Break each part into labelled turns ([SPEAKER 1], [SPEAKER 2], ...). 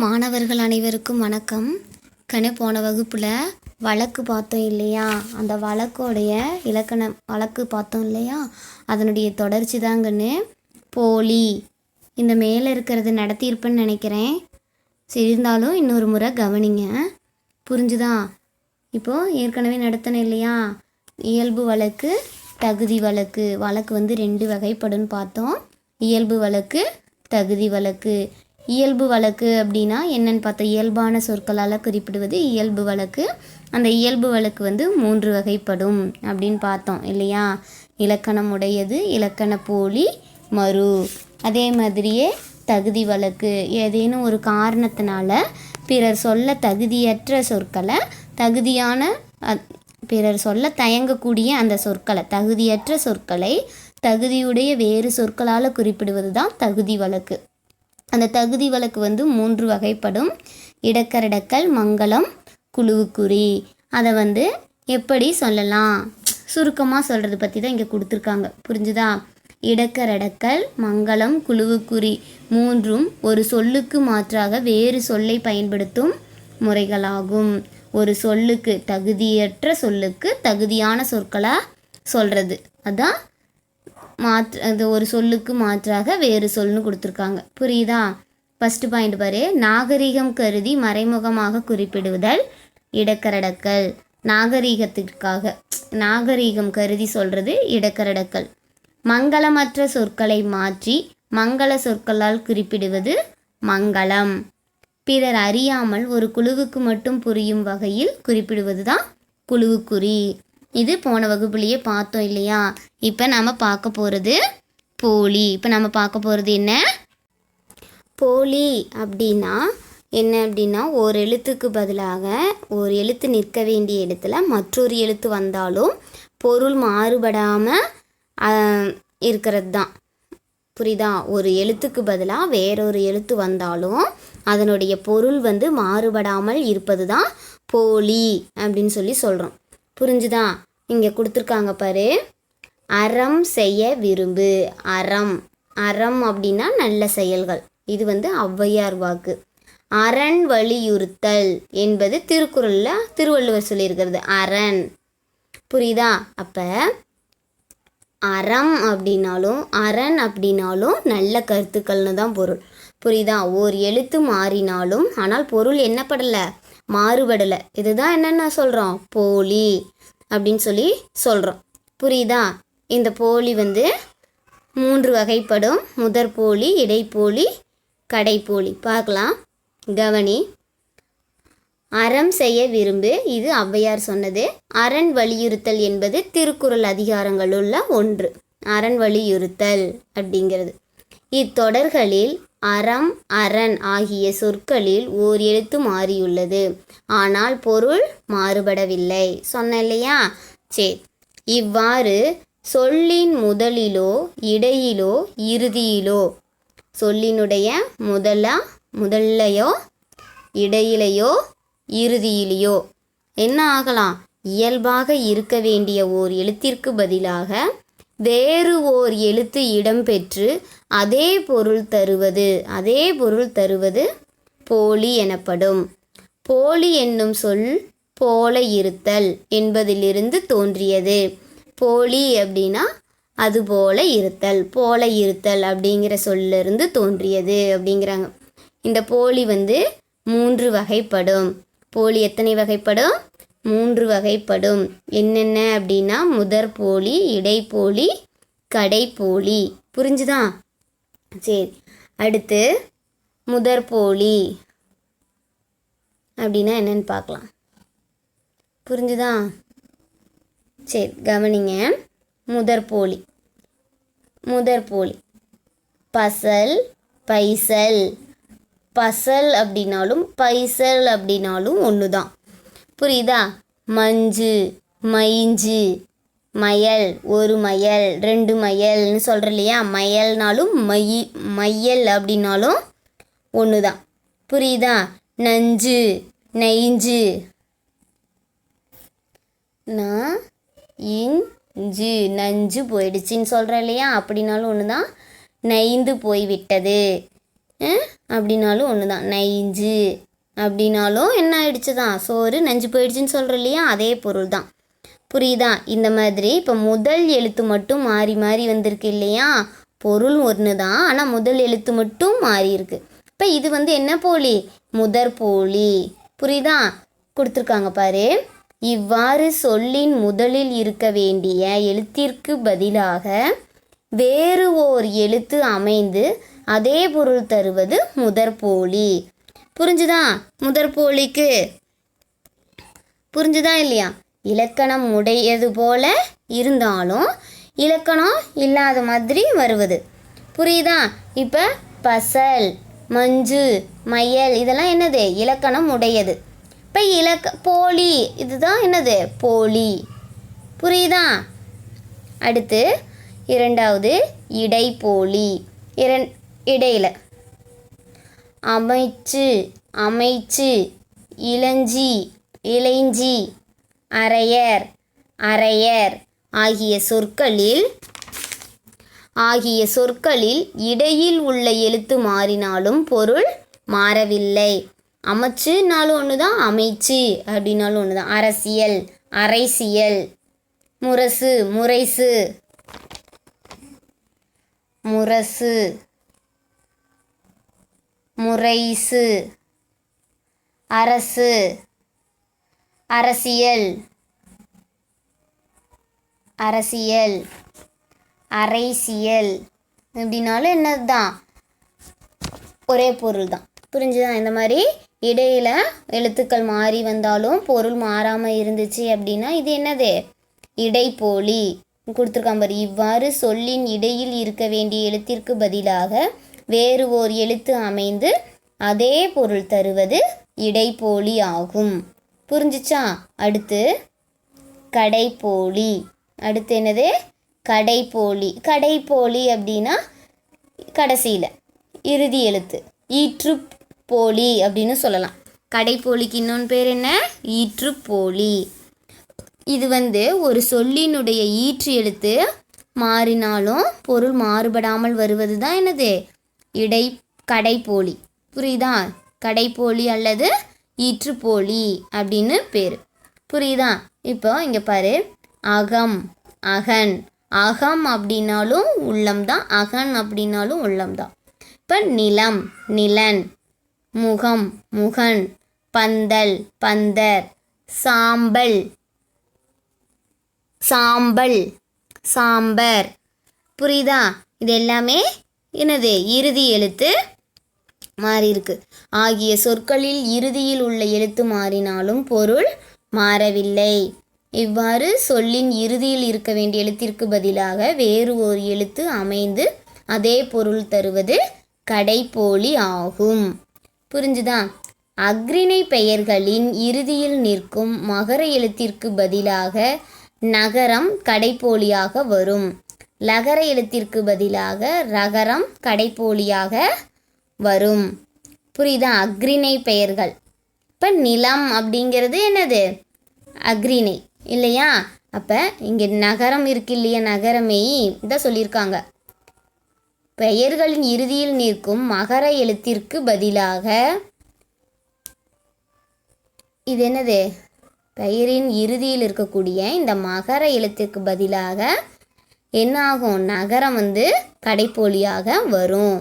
[SPEAKER 1] மாணவர்கள் அனைவருக்கும் வணக்கம். கண்ணே போன வகுப்பில் வழக்கு பார்த்தோம் இல்லையா? அந்த வழக்கோடைய இலக்கணம் வழக்கு பார்த்தோம் இல்லையா? அதனுடைய தொடர்ச்சி தாங்கன்னு போலி. இந்த மேலே இருக்கிறது நடத்தியிருப்பேன்னு நினைக்கிறேன். சரி இருந்தாலும் இன்னொரு முறை கவனிங்க. புரிஞ்சுதா? இப்போது ஏற்கனவே நடத்தினேன் இல்லையா? இயல்பு வழக்கு தகுதி வழக்கு. வழக்கு வந்து ரெண்டு வகைப்படுன்னு பார்த்தோம். இயல்பு வழக்கு தகுதி வழக்கு. இயல்பு வழக்கு அப்படின்னா என்னென்னு பார்த்தா இயல்பான சொற்களால் குறிப்பிடுவது இயல்பு வழக்கு. அந்த இயல்பு வழக்கு வந்து மூன்று வகைப்படும் அப்படின்னு பார்த்தோம் இல்லையா? இலக்கணம் உடையது இலக்கண போலி மறு. அதே மாதிரியே தகுதி வழக்கு. ஏதேனும் ஒரு காரணத்தினால பிறர் சொல்ல தகுதியற்ற சொற்களை தகுதியான பிறர் சொல்ல தயங்கக்கூடிய அந்த சொற்களை தகுதியற்ற சொற்களை தகுதியுடைய வேறு சொற்களால் குறிப்பிடுவது தான் தகுதி வழக்கு. அந்த தகுதி வழக்கு வந்து மூன்று வகைப்படும். இடக்கரடக்கல் மங்களம் குழுவுக்குறி. அதை வந்து எப்படி சொல்லலாம்? சுருக்கமாக சொல்கிறது பற்றி தான் இங்கே கொடுத்துருக்காங்க. புரிஞ்சுதா? இடக்கரடக்கல் மங்களம் குழுவுக்குறி மூன்றும் ஒரு சொல்லுக்கு மாற்றாக வேறு சொல்லை பயன்படுத்தும் முறைகளாகும். ஒரு சொல்லுக்கு தகுதியற்ற சொல்லுக்கு தகுதியான சொற்களாக சொல்கிறது அதான் மாற்று அது ஒரு சொல்லுக்கு மாற்றாக வேறு சொல்னு கொடுத்துருக்காங்க. புரியுதா? ஃபஸ்ட்டு பாயிண்ட் பாரு. நாகரிகம் கருதி மறைமுகமாக குறிப்பிடுவதல் இடக்கரடக்கல். நாகரீகத்திற்காக. நாகரிகம் கருதி சொல்கிறது இடக்கரடக்கல். மங்களமற்ற சொற்களை மாற்றி மங்கள சொற்களால் குறிப்பிடுவது மங்களம். பிறர் அறியாமல் ஒரு குழுவுக்கு மட்டும் புரியும் வகையில் குறிப்பிடுவது தான் குழுவுக்குறி. இது போன வகுப்புலேயே பார்த்தோம் இல்லையா? இப்போ நம்ம பார்க்க போகிறது போலி. இப்போ நம்ம பார்க்க போகிறது என்ன? போலி அப்படின்னா என்ன அப்படின்னா ஒரு எழுத்துக்கு பதிலாக ஒரு எழுத்து நிற்க வேண்டிய இடத்துல மற்றொரு எழுத்து வந்தாலும் பொருள் மாறுபடாமல் இருக்கிறது தான் புரியுதா? ஒரு எழுத்துக்கு பதிலாக வேறொரு எழுத்து வந்தாலும் அதனுடைய பொருள் வந்து மாறுபடாமல் இருப்பது தான் போலி அப்படின்னு சொல்லி சொல்கிறோம் புரிஞ்சுதா? இங்கே கொடுத்துருக்காங்க பாரு. அறம் செய்ய விரும்பு. அறம். அறம் அப்படின்னா நல்ல செயல்கள். இது வந்து ஔவையார் வாக்கு. அரண் வலியுறுத்தல் என்பது திருக்குறளில் திருவள்ளுவர் சொல்லியிருக்கிறது. அரண் புரியுதா? அப்போ அறம் அப்படின்னாலும் அரண் அப்படின்னாலும் நல்ல கருத்துக்கள்னு தான் பொருள். புரியுதா? ஓர் எழுத்து மாறினாலும் ஆனால் பொருள் என்னப்படலை மாறுபடலை. இதுதான் என்னென்ன சொல்கிறோம் போலி அப்படின்னு சொல்லி சொல்கிறோம் புரியுதா? இந்த போலி வந்து மூன்று வகைப்படும். முதற் போலி இடைப்போலி கடைப்போலி. பார்க்கலாம். கவனி. அறம் செய்ய விரும்பு. இது ஔவையார் சொன்னது. அரண் வலியுறுத்தல் என்பது திருக்குறள் அதிகாரங்களுள்ள ஒன்று. அரண் வலியுறுத்தல் அப்படிங்கிறது. இத்தொடர்களில் அறம் அரண் ஆகிய சொற்களில் ஓர் எழுத்து மாறியுள்ளது. ஆனால் பொருள் மாறுபடவில்லை. சொன்ன இல்லையா? சரி இவ்வாறு சொல்லின் முதலிலோ இடையிலோ இறுதியிலோ சொல்லினுடைய முதலா முதல்லையோ இடையிலையோ இறுதியிலையோ என்ன ஆகலாம்? இயல்பாக இருக்க வேண்டிய ஓர் எழுத்திற்கு பதிலாக வேறு ஓர் எழுத்து இடம்பெற்று அதே பொருள் தருவது அதே பொருள் தருவது போலி எனப்படும். போலி என்னும் சொல் போல இருத்தல் என்பதிலிருந்து தோன்றியது. போலி அப்படின்னா அது போல இருத்தல் போல இருத்தல் அப்படிங்கிற சொல்லிருந்து தோன்றியது அப்படிங்கிறாங்க. இந்த போலி வந்து மூன்று வகைப்படும். போலி எத்தனை வகைப்படும்? மூன்று வகைப்படும். என்னென்ன அப்படின்னா முதற் போலி இடைப்போலி கடைப்போலி புரிஞ்சுதா? சரி. அடுத்து முதற் போலி அப்படின்னா என்னென்னு பார்க்கலாம். புரிஞ்சுதா? சரி கவனிங்க. முதற் போலி. முதற் போலி. பசல் பைசல். பசல் அப்படின்னாலும் பைசல் அப்படின்னாலும் ஒன்று தான் புரியுதா? மஞ்சு மைஞ்சு மயல் ஒரு மயல் ரெண்டு மயல்னு சொல்கிற இல்லையா? மயல்னாலும் மை மையல் அப்படின்னாலும் ஒன்று தான் புரியுதா? நஞ்சு நைஞ்சு நான் இஞ்சு நஞ்சு போயிடுச்சின்னு சொல்கிறேன் இல்லையா? அப்படின்னாலும் ஒன்று தான் நைந்து போய்விட்டது. அப்படின்னாலும் ஒன்று தான் நெஞ்சு அப்படின்னாலும் என்ன ஆயிடுச்சு தான் சோறு நஞ்சு போயிடுச்சுன்னு சொல்கிறோம் இல்லையா அதே பொருள் தான் புரியுதா? இந்த மாதிரி இப்போ முதல் எழுத்து மட்டும் மாறி மாறி வந்திருக்கு இல்லையா? பொருள் ஒன்று தான் ஆனால் முதல் எழுத்து மட்டும் மாறி இருக்கு. இப்போ இது வந்து என்ன போலி? முதற் போலி. புரியுதா? கொடுத்துருக்காங்க பாரு. இவ்வாறு சொல்லின் முதலில் இருக்க வேண்டிய எழுத்திற்கு பதிலாக வேறு ஓர் எழுத்து அமைந்து அதே பொருள் தருவது முதற்போலி புரிஞ்சுதா? முதற்போலிக்கு புரிஞ்சுதா இல்லையா? இலக்கணம் உடையது போல இருந்தாலும் இலக்கணம் இல்லாத மாதிரி வருவது. புரியுதா? இப்போ பசல் மஞ்சு மயல் இதெல்லாம் என்னது? இலக்கணம் உடையது. இப்போ இலக்க போலி இதுதான் என்னது? போலி. புரியுதா? அடுத்து இரண்டாவது இடைப்போலி. இரண் இடையில. அமைச்சு அமைச்சு இளஞ்சி இளைஞ்சி அரையர் அரையர் ஆகிய சொற்களில் ஆகிய சொற்களில் இடையில் உள்ள எழுத்து மாறினாலும் பொருள் மாறவில்லை. அமைச்சுனாலும் ஒன்று தான் அமைச்சு அப்படின்னாலும் ஒன்று தான் அரசியல் அரைசியல் முரசு முரைசு முரசு. முறைசு. அரசு. அரசியல். அரசியல். அரைசியல். இப்படின்னாலும் என்னது தான் ஒரே பொருள் தான் புரிஞ்சுதான் இந்த மாதிரி இடையில் எழுத்துக்கள் மாறி வந்தாலும் பொருள் மாறாமல் இருந்துச்சு அப்படின்னா இது என்னது? இடைப்போலி. கொடுத்துருக்கான் பாரு. இவ்வாறு சொல்லின் இடையில் இருக்க வேண்டிய எழுத்திற்கு பதிலாக வேறு ஓர் எழுத்து அமைந்து அதே பொருள் தருவது இடைப்போலி ஆகும். புரிஞ்சுச்சா? அடுத்து கடைப்போலி. அடுத்து என்னது? கடைப்போலி. கடைப்போலி அப்படின்னா கடைசியில் இறுதி எழுத்து. ஈற்று போலி அப்படின்னு சொல்லலாம். கடைப்போலிக்கு இன்னொன்று பேர் என்ன? ஈற்றுப்போலி. இது வந்து ஒரு சொல்லினுடைய ஈற்று எழுத்து மாறினாலும் பொருள் மாறுபடாமல் வருவது தான் என்னது? இடை கடைப்போலி. புரியுதா? கடைப்போலி அல்லது ஈற்றுப்போலி அப்படின்னு பேர். புரியுதா? இப்போ இங்கே பாரு. அகம் அகன். அகம் அப்படின்னாலும் உள்ளம் தான். அகன் அப்படின்னாலும் உள்ளம் தான். இப்போ நிலம் நிலன். முகம் முகன். பந்தல் பந்தர். சாம்பல். சாம்பல் சாம்பர். புரியுதா? இது எல்லாமே என்னது இறுதி எழுத்து மாறியிருக்கு. ஆகிய சொற்களில் இறுதியில் உள்ள எழுத்து மாறினாலும் பொருள் மாறவில்லை. இவ்வாறு சொல்லின் இறுதியில் இருக்க வேண்டிய எழுத்திற்கு பதிலாக வேறு ஒரு எழுத்து அமைந்து அதே பொருள் தருவது கடைப்போலி ஆகும். புரிஞ்சுதா? அக்ரிணை பெயர்களின் இறுதியில் நிற்கும் மகர எழுத்திற்கு பதிலாக நகரம் கடைப்போலியாக வரும். லகர எழுத்திற்கு பதிலாக ரகரம் கடைப்போலியாக வரும். புரியுதா? அக்ரிணை பெயர்கள். இப்போ நிலம் அப்படிங்கிறது என்னது? அக்ரிணை இல்லையா? அப்போ இங்கே நகரம் இருக்கு இல்லையா? நகரமே இதான் சொல்லியிருக்காங்க. பெயர்களின் இறுதியில் நிற்கும் மகர எழுத்திற்கு பதிலாக இது என்னது? பெயரின் இறுதியில் இருக்கக்கூடிய இந்த மகர எழுத்திற்கு பதிலாக என்ன ஆகும்? நகரம் வந்து கடைப்போலியாக வரும்.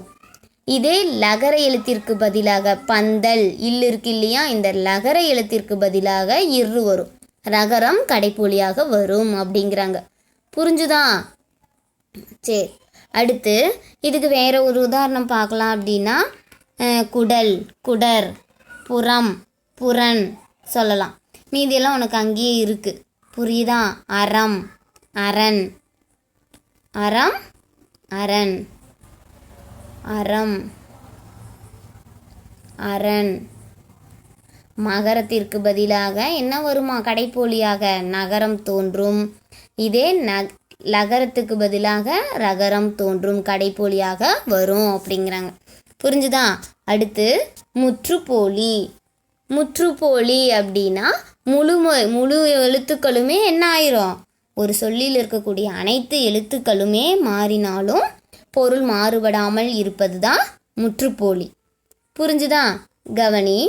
[SPEAKER 1] இதே லகர எழுத்திற்கு பதிலாக பந்தல் இல் இருக்கு இல்லையா? இந்த லகர எழுத்திற்கு பதிலாக இரு வரும். ரகரம் கடைப்போலியாக வரும் அப்படிங்கிறாங்க. புரிஞ்சுதா? சரி. அடுத்து இதுக்கு வேற ஒரு உதாரணம் பார்க்கலாம் அப்படின்னா குடல் குடர் புறம் புறன் சொல்லலாம். மீதியெல்லாம் உனக்கு அங்கேயே இருக்குது புரியுதா? அறம் அரண். அறம் அரண். அறம் அரண். மகரத்திற்கு பதிலாக என்ன வருமா கடைப்போலியாக? நகரம் தோன்றும். இதே ந லகரத்துக்கு பதிலாக ரகரம் தோன்றும் கடைப்போலியாக வரும் அப்படிங்கிறாங்க. புரிஞ்சுதா? அடுத்து முற்றுப்போலி. முற்றுப்போலி அப்படின்னா முழு முழு எழுத்துக்களுமே என்ன ஆயிரும்? ஒரு சொல்லில் இருக்கக்கூடிய அனைத்து எழுத்துக்களுமே மாறினாலும் பொருள் மாறுபடாமல் இருப்பது தான் முற்றுப்போலி. புரிஞ்சுதா? கவனி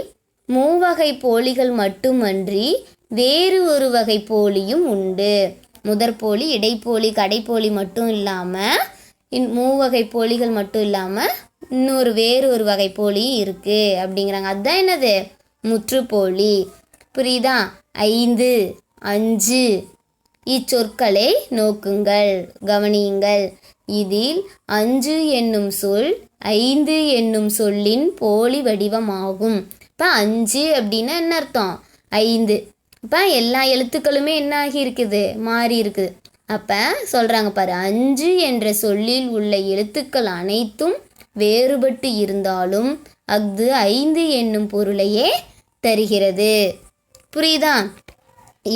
[SPEAKER 1] மூவகை போலிகள் மட்டுமன்றி வேறு ஒரு வகை போலியும் உண்டு. முதற்போலி இடைப்போலி கடைப்போலி மட்டும் இல்லாமல் இன் மூவகை போலிகள் மட்டும் இல்லாமல் இன்னொரு வேறு ஒரு வகை போலியும் இருக்குது அப்படிங்கிறாங்க. அதுதான் என்னது? முற்றுப்போலி. புரியுதா? ஐந்து அஞ்சு இச்சொற்களை நோக்குங்கள். கவனியுங்கள். இதில் அஞ்சு என்னும் சொல் ஐந்து என்னும் சொல்லின் போலி வடிவமாகும். இப்போ அஞ்சு அப்படின்னா என்ன அர்த்தம்? ஐந்து. இப்போ எல்லா எழுத்துக்களுமே என்ன ஆகி இருக்குது? மாறி இருக்குது. அப்போ சொல்கிறாங்க பாரு அஞ்சு என்ற சொல்லில் உள்ள எழுத்துக்கள் அனைத்தும் வேறுபட்டு இருந்தாலும் அஃது ஐந்து என்னும் பொருளையே தருகிறது. புரியுதா?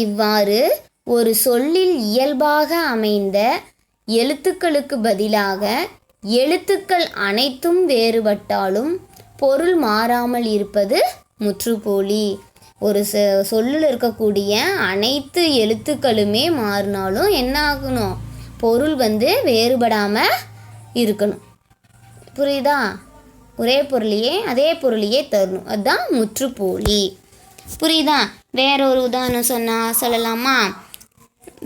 [SPEAKER 1] இவ்வாறு ஒரு சொல்லில் இயல்பாக அமைந்த எழுத்துக்களுக்கு பதிலாக எழுத்துக்கள் அனைத்தும் வேறுபட்டாலும் பொருள் மாறாமல் இருப்பது முற்றுப்போலி ஒரு ச சொல்லில் இருக்கக்கூடிய அனைத்து எழுத்துக்களுமே மாறினாலும் என்ன ஆகணும்? பொருள் வந்து வேறுபடாமல் இருக்கணும். புரியுதா? ஒரே பொருளையே அதே பொருளையே தரணும். அதுதான் முற்றுப்போலி புரியுதா? வேற ஒரு உதாரணம் சொன்னா சொல்லலாமா?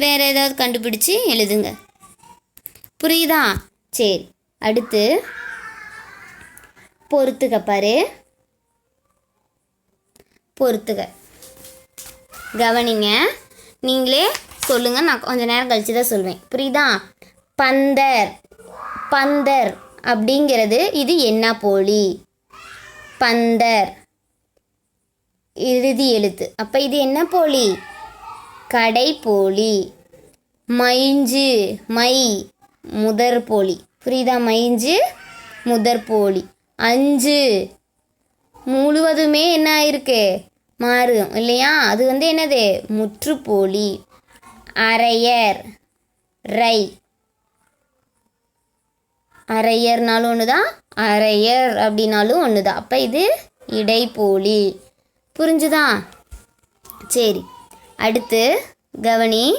[SPEAKER 1] வேறு ஏதாவது கண்டுபிடிச்சு எழுதுங்க. புரியுதா? சரி அடுத்து பொறுத்துக்க பாரு. பொறுத்துக்க கவனிங்க. நீங்களே சொல்லுங்கள் நான் கொஞ்சம் நேரம் கழிச்சு தான் சொல்வேன். புரியுதா? பந்தர். பந்தர் அப்படிங்கிறது இது என்ன போலி? பந்தர். இறுதி எழுத்து. அப்போ இது என்ன போலி? கடை போலி மைஞ்சு மை முதற் போலி புரியுதா? மைஞ்சு முதற் போலி அஞ்சு. முழுவதுமே என்ன ஆயிருக்கு? மாறும் இல்லையா? அது வந்து என்னது? முற்றுப்போலி. அரையர் ரை. அரையர்னாலும் ஒன்று தான் அரையர் அப்படின்னாலும் ஒன்று தான் அப்போ இது இடைப்போலி. புரிஞ்சுதா? சரி. அடுத்து கவனி.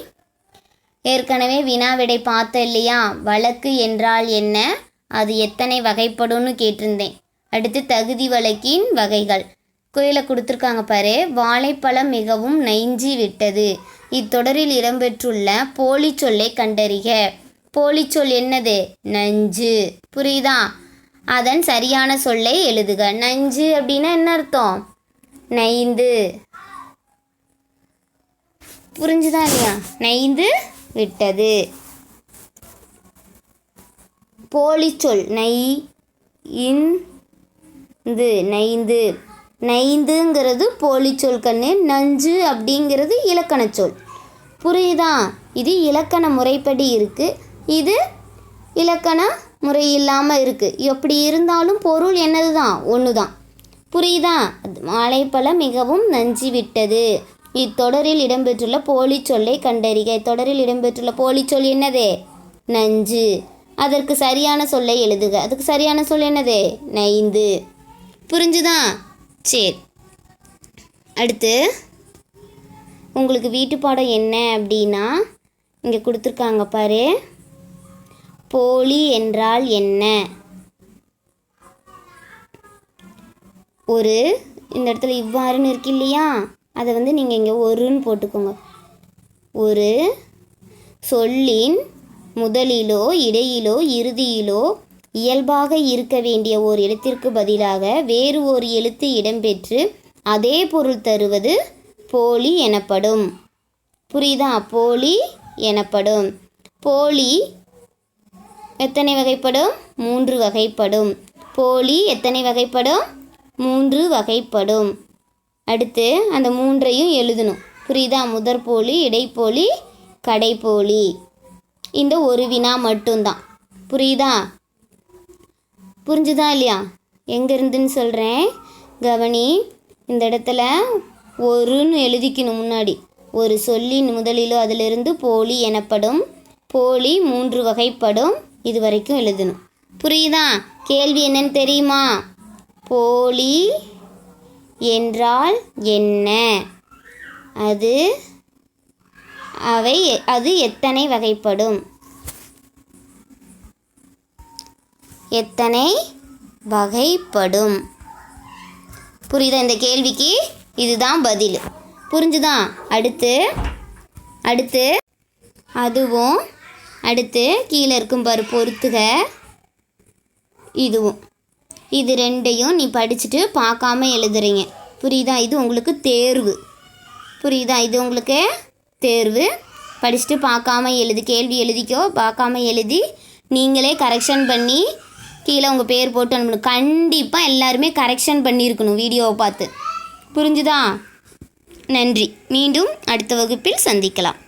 [SPEAKER 1] ஏற்கனவே வினாவிடை பார்த்தோம் இல்லையா? வழக்கு என்றால் என்ன? அது எத்தனை வகைப்படும்னு கேட்டிருந்தேன். அடுத்து தகுதி வழக்கின் வகைகள். கோயிலை கொடுத்துருக்காங்க பாரு. வாழைப்பழம் மிகவும் நைஞ்சி விட்டது. இத்தொடரில் இடம்பெற்றுள்ள போலி சொல்லை கண்டறிக. போலி சொல் என்னது? நஞ்சு. புரியுதா? அதன் சரியான சொல்லை எழுதுக. நஞ்சு அப்படின்னா என்ன அர்த்தம்? நைந்து. புரிஞ்சுதா இல்லையா? நைந்து விட்டது. போலி சொல் நை இந்து நைந்து. நைந்துங்கிறது போலி சொல் கண்ணு நஞ்சு அப்படிங்கிறது இலக்கண சொல் புரியுதா? இது இலக்கண முறைப்படி இருக்குது இது இலக்கண முறை இல்லாமல் இருக்குது எப்படி இருந்தாலும் பொருள் என்னது தான் ஒன்று தான் புரியுதா? அது வாழைப்பழம் மிகவும் நஞ்சு விட்டது இத்தொடரில் இடம்பெற்றுள்ள போலி சொல்லை கண்டறிக. இத்தொடரில் இடம்பெற்றுள்ள போலி சொல் என்னது? நஞ்சு. அதற்கு சரியான சொல்லை எழுதுக. அதுக்கு சரியான சொல் என்னது? நைந்து. புரிஞ்சுதா? சரி. அடுத்து உங்களுக்கு வீட்டு பாடம் என்ன அப்படின்னா இங்கே கொடுத்துருக்காங்க பாரு. போலி என்றால் என்ன? ஒரு இந்த இடத்துல இவ்வாறுன்னு இருக்கு இல்லையா? அதை வந்து நீங்கள் இங்கே ஒருன்னு போட்டுக்கோங்க. ஒரு சொல்லின் முதலிலோ இடையிலோ இறுதியிலோ இயல்பாக இருக்க வேண்டிய ஓர் எழுத்திற்கு பதிலாக வேறு ஒரு எழுத்து இடம்பெற்று அதே பொருள் தருவது போலி எனப்படும். புரியுதா? போலி எனப்படும். போலி எத்தனை வகைப்படும்? மூன்று வகைப்படும். போலி எத்தனை வகைப்படும்? மூன்று வகைப்படும். அடுத்து அந்த மூன்றையும் எழுதணும். புரியுதா? முதற்போலி இடைப்போலி கடைப்போலி இந்த ஒரு வினா மட்டும்தான். புரியுதா? புரிஞ்சுதா இல்லையா? எங்கேருந்துன்னு சொல்கிறேன் கவனி இந்த இடத்துல ஒருன்னு எழுதிக்கணும் முன்னாடி. ஒரு சொல்லின் முதலிலோ அதிலிருந்து போலி எனப்படும். போலி மூன்று வகைப்படும். இது வரைக்கும் எழுதணும். புரியுதா? கேள்வி என்னன்னு தெரியுமா? போலி என்றால் என்ன? அது அவை அது எத்தனை வகைப்படும்? எத்தனை வகைப்படும்? புரியுதா இந்த கேள்விக்கு? இதுதான் பதில். புரிஞ்சுதான் அடுத்து அடுத்து அதுவும் அடுத்து கீழே இருக்கும் பாரு பொறுத்துக. இதுவும். இது ரெண்டையும் நீ படிச்சுட்டு பார்க்காம எழுதுறீங்க. புரியுதா? இது உங்களுக்கு தேர்வு. புரியுதா? இது உங்களுக்கு தேர்வு. படிச்சுட்டு பார்க்காம எழுது. கேள்வி எழுதிக்கோ. பார்க்காம எழுதி நீங்களே கரெக்ஷன் பண்ணி கீழே உங்கள் பேர் போட்டு அனுப்பணும். கண்டிப்பாக எல்லாருமே கரெக்ஷன் பண்ணியிருக்கணும் வீடியோவை பார்த்து. புரிஞ்சுதா? நன்றி. மீண்டும் அடுத்த வகுப்பில் சந்திக்கலாம்.